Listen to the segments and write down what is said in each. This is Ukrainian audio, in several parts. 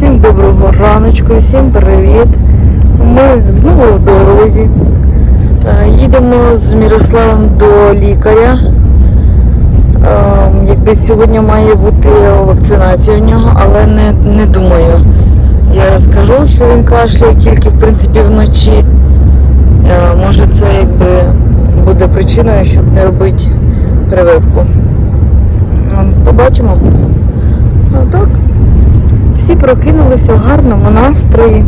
Всім доброго раночку, всім привіт. Ми знову в дорозі. Е, Їдемо з Мірославом до лікаря. Е, Якби сьогодні має бути вакцинація в нього, але не, не думаю. Я скажу, що він кашляє тільки в принципі вночі. Е, Може це якби буде причиною, щоб не робити прививку. Побачимо. А так. Всі прокинулися в гарному настрої,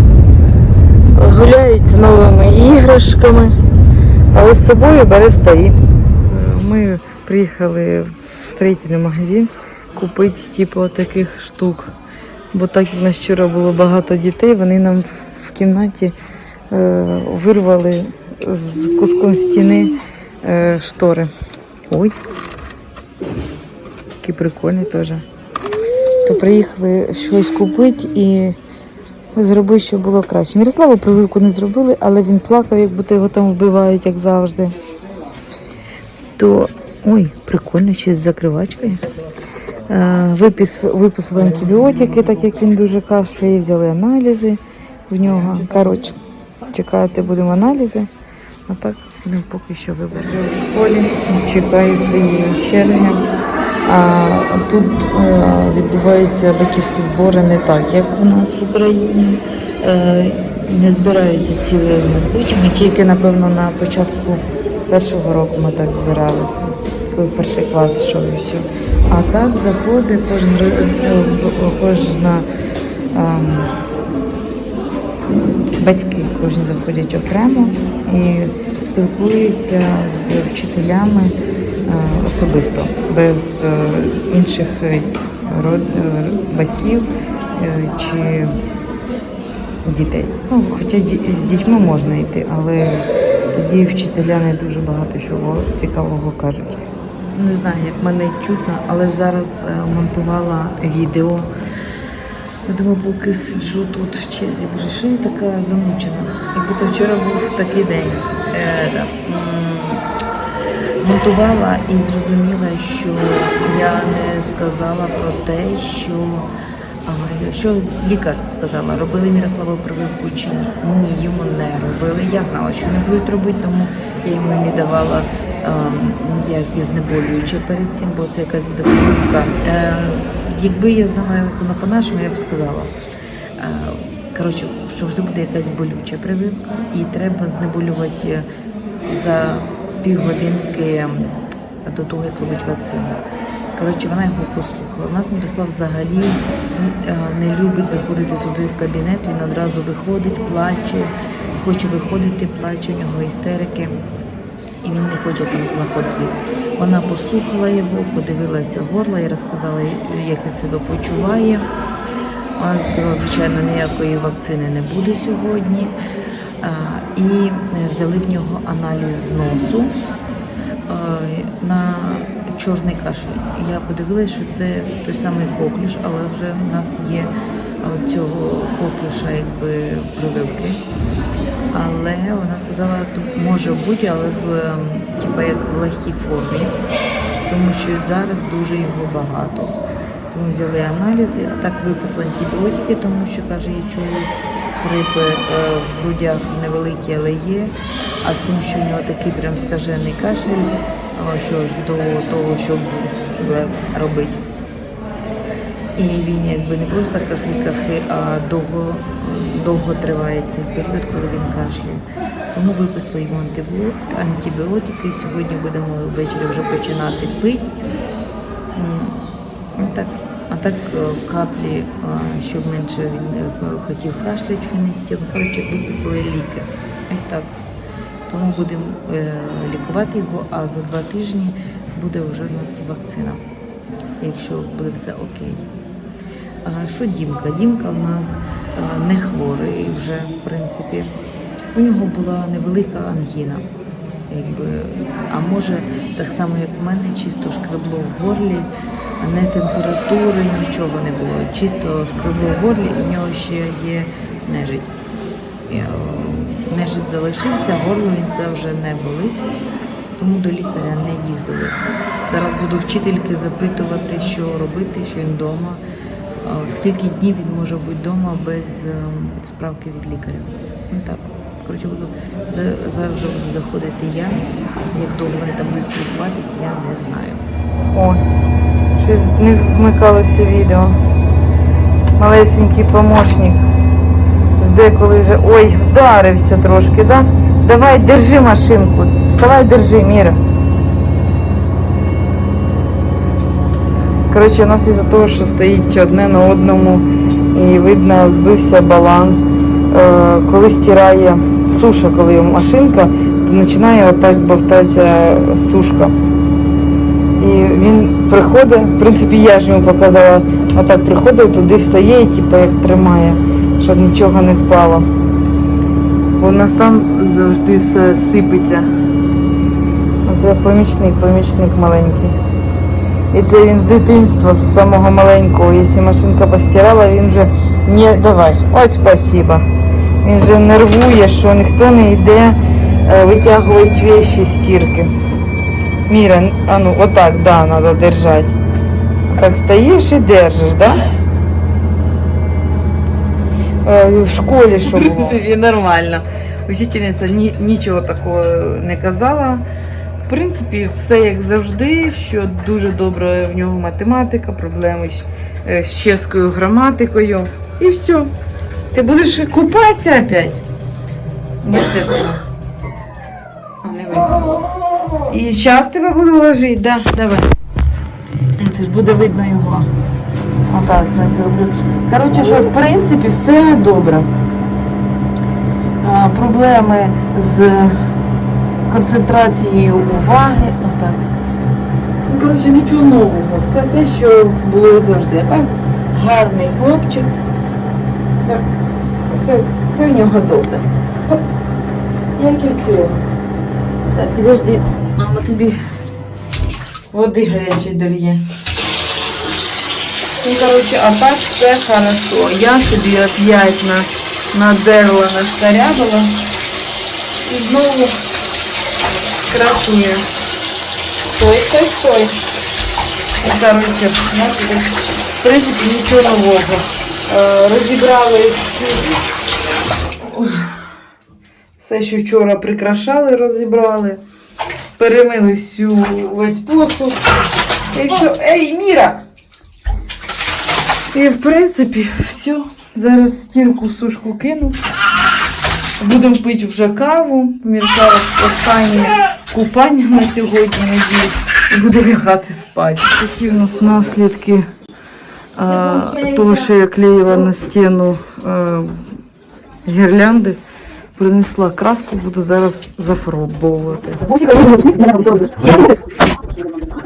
гуляють з новими іграшками, але з собою бере старі. Ми приїхали в строїтельний магазин купити типу таких штук. Бо так як нас вчора було багато дітей, вони нам в кімнаті е, вирвали з куском стіни е, штори. Ой, які прикольні теж то приїхали щось купити і зробити, щоб було краще. Мірославу прививку не зробили, але він плакав, як будто його там вбивають, як завжди. То, ой, прикольно, ще з закривачкою. Е, Випис, виписали антибіотики, так як він дуже кашляє, взяли аналізи в нього. Коротше, чекати будемо аналізи. А так будемо поки що вибрати. В школі чекаю своєї черги. Тут е, відбуваються батьківські збори не так, як у нас в Україні. Е, не збираються цілими буднями, тільки, напевно, на початку першого року ми так збиралися, коли в перший клас йшов і все. А так заходить кожен, е, кожна ем, батьки кожні заходять окремо і спілкуються з вчителями особисто, без е, інших е, е, батьків е, чи дітей. Ну, хоча з дітьми можна йти, але тоді вчителя не дуже багато чого цікавого кажуть. Не знаю, як мене чутно, але зараз е, монтувала відео. Я думаю, поки сиджу тут в черзі, боже, що я така замучена. Якби то вчора був такий день. Е, да, монтувала і зрозуміла, що я не сказала про те, що, що лікар сказала, робили Мірославу прививку чи ні. Ні, йому не робили. Я знала, що не будуть робити, тому я йому не давала ем, ніякі знеболюючі перед цим, бо це якась буде прививка. Е, якби я знала, як вона по-нашому, я б сказала. Е, Коротше, що це буде якась болюча прививка, і треба знеболювати за півгодинки до того, як робить вакцину. Коротше, вона його послухала. У нас Мирослав взагалі е, не любить заходити туди в кабінет, він одразу виходить, плаче, хоче виходити, плаче, у нього істерики. І він не хоче там знаходитись. Вона послухала його, подивилася горло і розказала, як він себе почуває. Сказала, звичайно, ніякої вакцини не буде сьогодні. І е, взяли в нього аналіз з носу на чорний кашель. Я подивилася, що це той самий коклюш, але вже в нас є цього коклюша якби прививки. Але вона сказала, тут може бути, але в типа як в легкій формі, тому що зараз дуже його багато. Тому взяли аналізи, а так виписали антибіотики, тому що каже, я чую хрипи е, в грудях невеликі, але є. А з тим, що в нього такий прям скажений кашель, що до того, щоб робити. І він якби не просто кахи-кахи, а довго, довго триває цей період, коли він кашляє. Тому виписали йому антибіотики. Сьогодні будемо ввечері вже починати пити. Ну Так, а так е, каплі, е, щоб менше він е, хотів кашляти фіністів. Коротше, виписали ліки. Ось так. Тому будемо лікувати його, а за два тижні буде вже у нас вакцина, якщо буде все окей. А що Дімка? Дімка в нас не хворий вже, в принципі. У нього була невелика ангіна. Якби, а може, так само, як в мене, чисто шкребло в горлі, не температури, нічого не було. Чисто шкребло в горлі, і в нього ще є нежить. Е, Нежить залишився, горло він сказав, вже не болить, тому до лікаря не їздили. Зараз буду вчительки запитувати, що робити, що він вдома. скільки днів він може бути вдома без е, справки від лікаря. Ну так. Коротше, буду за- зараз вже буду заходити я. Як довго вони там будуть спілкуватися, я не знаю. О, щось не вмикалося відео. Малесенький помощник. Жде, коли вже. Ой, вдарився трошки, да? Давай, держи машинку. Вставай, держи, Міра. Коротше, у нас із-за того, що стоїть одне на одному і видно, збився баланс. Е, коли стирає суша, коли машинка, то починає отак бовтатися сушка. І він приходить, в принципі, я ж йому показала, отак приходить, туди стає і типу, як тримає, щоб нічого не впало. Бо у нас там завжди все сипеться. Оце помічник, помічник маленький. І це він з дитинства, з самого маленького. Якщо машинка постирала, він вже не давай. От спасибо. Він же нервує, що ніхто не йде е, витягувати з стірки. Міра, а ну отак, да, треба держати. Так стоїш і держиш, да? Е, В школі що було? І нормально. Учительниця ні, нічого такого не казала. В принципі, все як завжди, що дуже добре в нього математика, проблеми з, е, з чеською граматикою. І все. Ти будеш купатися опять? Бачите. А, не видно. І зараз тебе буду ложити, да, давай. Це ж буде видно його. Отак, значить, зроблю. Коротше, що в принципі все добре. А, проблеми з концентрацією уваги. Отак. Ну, коротше, нічого нового. Все те, що було завжди. Так, гарний хлопчик. Так, все, все в нього добре. Як і в цьому. Так, підожди. Мама тобі води гарячої дольє. Ну, короче, а так все хорошо. Я собі опять на, надерла, нашкарябала. І знову красує. Стой, стой, стой. Знаєте, так, в принципі, нічого нового. Е, розібрали всі. Все, що вчора прикрашали, розібрали. Перемили всю весь посуд. І все. Ей, Міра! І в принципі все. Зараз стінку сушку кину. Будемо пити вже каву. Мірка останнє купання на сьогодні надіюсь. І буде лягати спати. Такі в нас наслідки а, того, що я клеїла на стіну а, гірлянди Принесла краску, буду зараз зафарбовувати.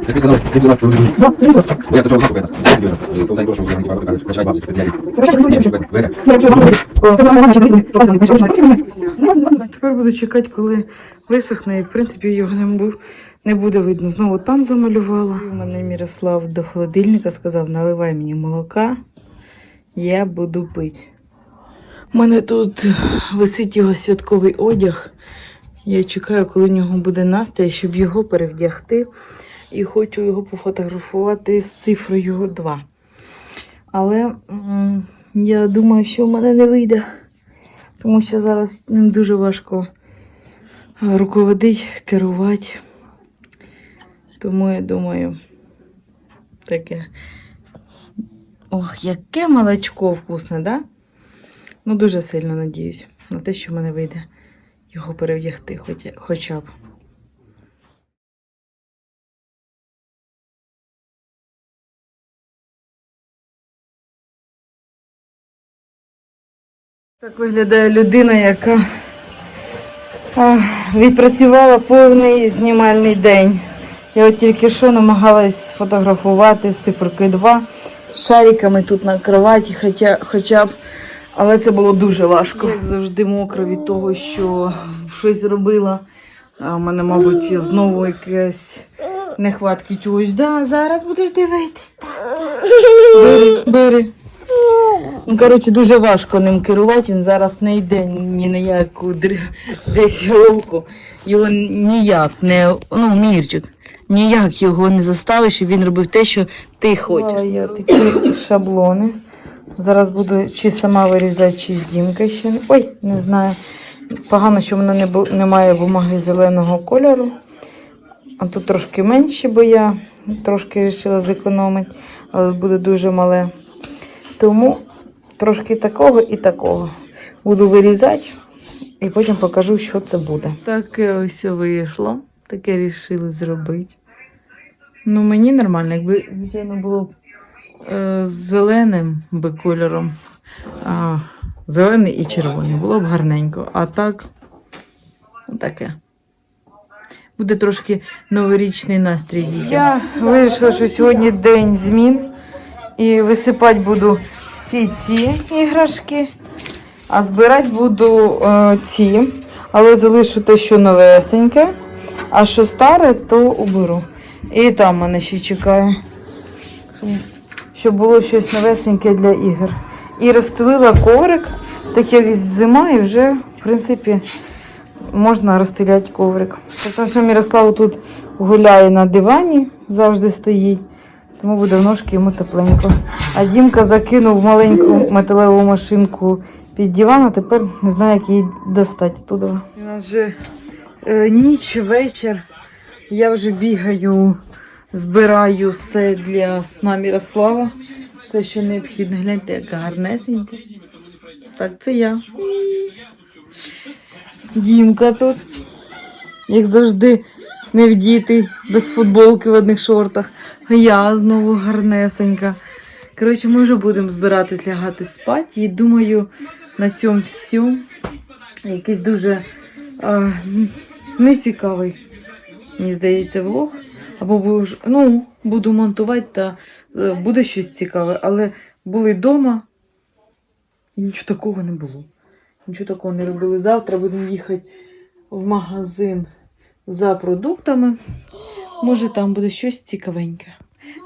Запись канал, ты у нас тоже. Я тоже могу это. Тут они прошу, я не могу скачать бабки, это я. Тепер буду чекати, коли висохне, і в принципі його не, бу- не буде видно. Знову там замалювала. У мене Мірослав до холодильника сказав, наливай мені молока, я буду пити. У мене тут висить його святковий одяг. Я чекаю, коли в нього буде настрій, щоб його перевдягти. І хочу його пофотографувати з цифрою 2. Але я думаю, що в мене не вийде. Тому що зараз ним дуже важко руководити, керувати. Тому я думаю, таке. Ох, яке молочко вкусне, да? Ну, дуже сильно надіюсь на те, що в мене вийде його перевдягти хоч, хоча б. Так виглядає людина, яка відпрацювала повний знімальний день. Я от тільки що намагалась фотографувати з циферки 2 з шариками тут на кроваті, хоча, хоча б, але це було дуже важко. Як завжди мокро від того, що щось зробила. А в мене, мабуть, знову якась нехватки чогось. Да, зараз будеш дивитись. Бери, бери. Ну, коротше, дуже важко ним керувати. Він зараз не йде ні на яку десь руку. Його ніяк не. Ну, Мірчик, ніяк його не заставиш, і він робив те, що ти хочеш. Я такі шаблони. Зараз буду чи сама вирізати, чи з Дімкою ще. Ой, не знаю. Погано, що в мене не бу- немає бумаги зеленого кольору. А тут трошки менше, бо я трошки вирішила зекономити, але буде дуже мале. Тому трошки такого і такого. Буду вирізати і потім покажу, що це буде. Таке ось вийшло. Таке вирішили зробити. Ну, мені нормально, якби, звичайно, було б з зеленим би кольором. А, зелений і червоний. Було б гарненько. А так, таке. Буде трошки новорічний настрій дітям. Я вирішила, що сьогодні день змін. І висипати буду всі ці іграшки, а збирати буду е, ці, але залишу те, що новесеньке, а що старе, то уберу. І там мене ще чекає, щоб було щось новесеньке для ігор. І розстелила коврик, так як зима, і вже, в принципі, можна розстеляти коврик. Тому що Мірослав тут гуляє на дивані, завжди стоїть. Тому буде ножки йому тепленько. А Дімка закинув маленьку металеву машинку під диван, а тепер не знаю, як її достати туди. У нас вже е, ніч, вечір. Я вже бігаю, збираю все для сна Мірослава. Все, що необхідно. Гляньте, яка гарнесенька. Так, це я. Дімка тут. Як завжди, не вдітий, без футболки в одних шортах. Я знову гарнесенька. Коротше, ми вже будемо збиратись лягати спати. І думаю, на цьому всьому якийсь дуже а, нецікавий, мені здається, влог. Або буду, ну, буду монтувати та е, буде щось цікаве. Але були вдома і нічого такого не було. Нічого такого не робили. Завтра будемо їхати в магазин за продуктами. Може, там буде щось цікавеньке.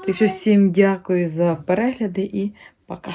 Так що всім дякую за перегляди і пока.